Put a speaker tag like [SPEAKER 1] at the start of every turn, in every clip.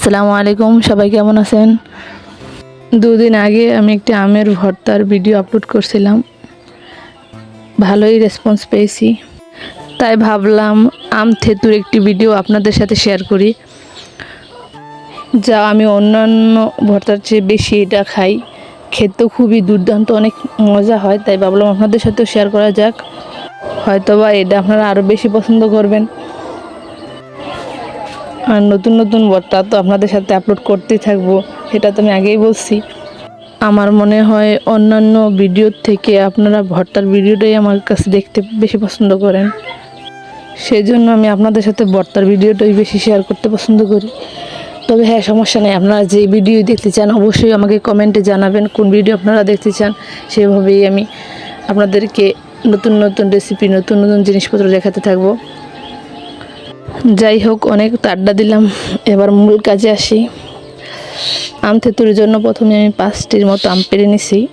[SPEAKER 1] আসসালামু আলাইকুম, সবাই কেমন আছেন? দুদিন আগে আমি একটি আমের ভর্তার ভিডিও আপলোড করছিলাম। ভালোই রেসপন্স পেয়েছি। তাই ভাবলাম আম থেতুর একটি ভিডিও আপনাদের সাথে শেয়ার করি। যা আমি অন্যান্য ভর্তার চেয়ে বেশি এটা খাই। খেতেও খুবই দুর্দান্ত, অনেক মজা হয়। তাই ভাবলাম আপনাদের সাথেও শেয়ার করা যাক। হয়তোবা এটা আপনারা আরও বেশি পছন্দ করবেন। আর নতুন নতুন ভর্তা তো আপনাদের সাথে আপলোড করতেই থাকব, এটা তো আমি আগেই বলছি। আমার মনে হয় অন্যান্য ভিডিওর থেকে আপনারা ভর্তার ভিডিওটাই আমার কাছে দেখতে বেশি পছন্দ করেন। সেই জন্য আমি আপনাদের সাথে ভর্তার ভিডিওটাই বেশি শেয়ার করতে পছন্দ করি। তবে হ্যাঁ সমস্যা নেই, আপনারা যে ভিডিও দেখতে চান, অবশ্যই আমাকে কমেন্টে জানাবেন, কোন ভিডিও আপনারা দেখতে চান, সেভাবেই আমি আপনাদেরকে নতুন নতুন রেসিপি নতুন নতুন জিনিসপত্র দেখাতে থাকব। যাই হোক অনেক তো আড্ডা দিলাম। এবার মূল কাজে আসি। আম থেতুরের জন্য প্রথমে আমি পাঁচটির মতো আম পেরে নিছি।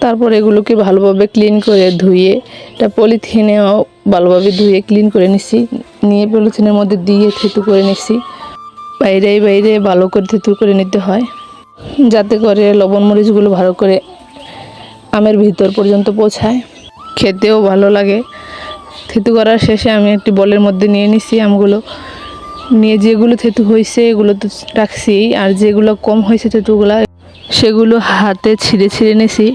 [SPEAKER 1] তারপর এগুলোকে ভালোভাবে ক্লিন করে ধুয়ে, এটা পলিথিনেও ভালোভাবে ধুয়ে ক্লিন করে নিছি। নিয়ে পলিথিনের মধ্যে দিয়ে থেতু করে নিছি। বাইরে বাইরে ভালো করে থেতু করে নিতে হয়। যাতে করে লবণ মরিচগুলো ভালো করে আমের ভিতর পর্যন্ত পৌঁছায়। খেতেও ভালো লাগে। থেতু করার শেষে আমি একটি বলের মধ্যে নিয়ে নিছি আমগুলো। নিয়ে যেগুলো থেতু হয়েছে এগুলো তো রাখছি। আর যেগুলো কম হয়েছে থেতুগুলো, সেগুলো হাতে ছিঁড়ে ছিঁড়ে নিছি।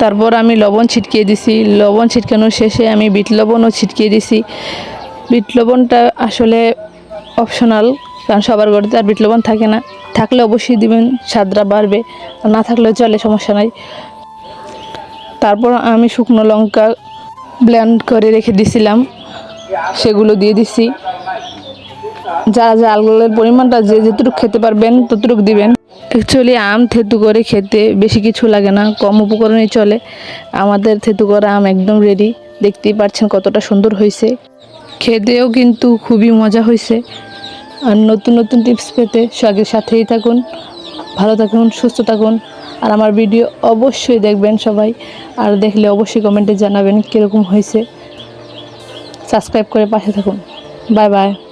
[SPEAKER 1] তারপর আমি লবণ ছিটকিয়ে দিছি। লবণ ছিটকানোর শেষে আমি বিট লবণও ছিটকিয়ে দিছি। বিট লবণটা আসলে অপশনাল, কারণ সবার ঘরে আর বিট লবণ থাকে না। থাকলে অবশ্যই দিবেন, স্বাদটা বাড়বে। না থাকলেও চলে, সমস্যা নাই। তারপর আমি শুকনো লঙ্কা ব্লেন্ড করে রেখে দিছিলাম, সেগুলো দিয়ে দিছি। যা জালের পরিমাণটা যে যেটুকু খেতে পারবেন, ততটুকু দিবেন। অ্যাকচুয়ালি আম থেতু করে খেতে বেশি কিছু লাগে না, কম উপকরণই চলে। আমাদের থেতু করা আম একদম রেডি দেখতেই পাচ্ছেন কতটা সুন্দর হয়েছে। খেতেও কিন্তু খুবই মজা হয়েছে। আর নতুন নতুন টিপস পেতে সঙ্গে সাথেই থাকুন। ভালো থাকুন, সুস্থ থাকুন। আর আমার ভিডিও অবশ্যই দেখবেন সবাই। আর দেখলে অবশ্যই কমেন্টে জানাবেন কীরকম হয়েছে। সাবস্ক্রাইব করে পাশে থাকুন। Bye bye.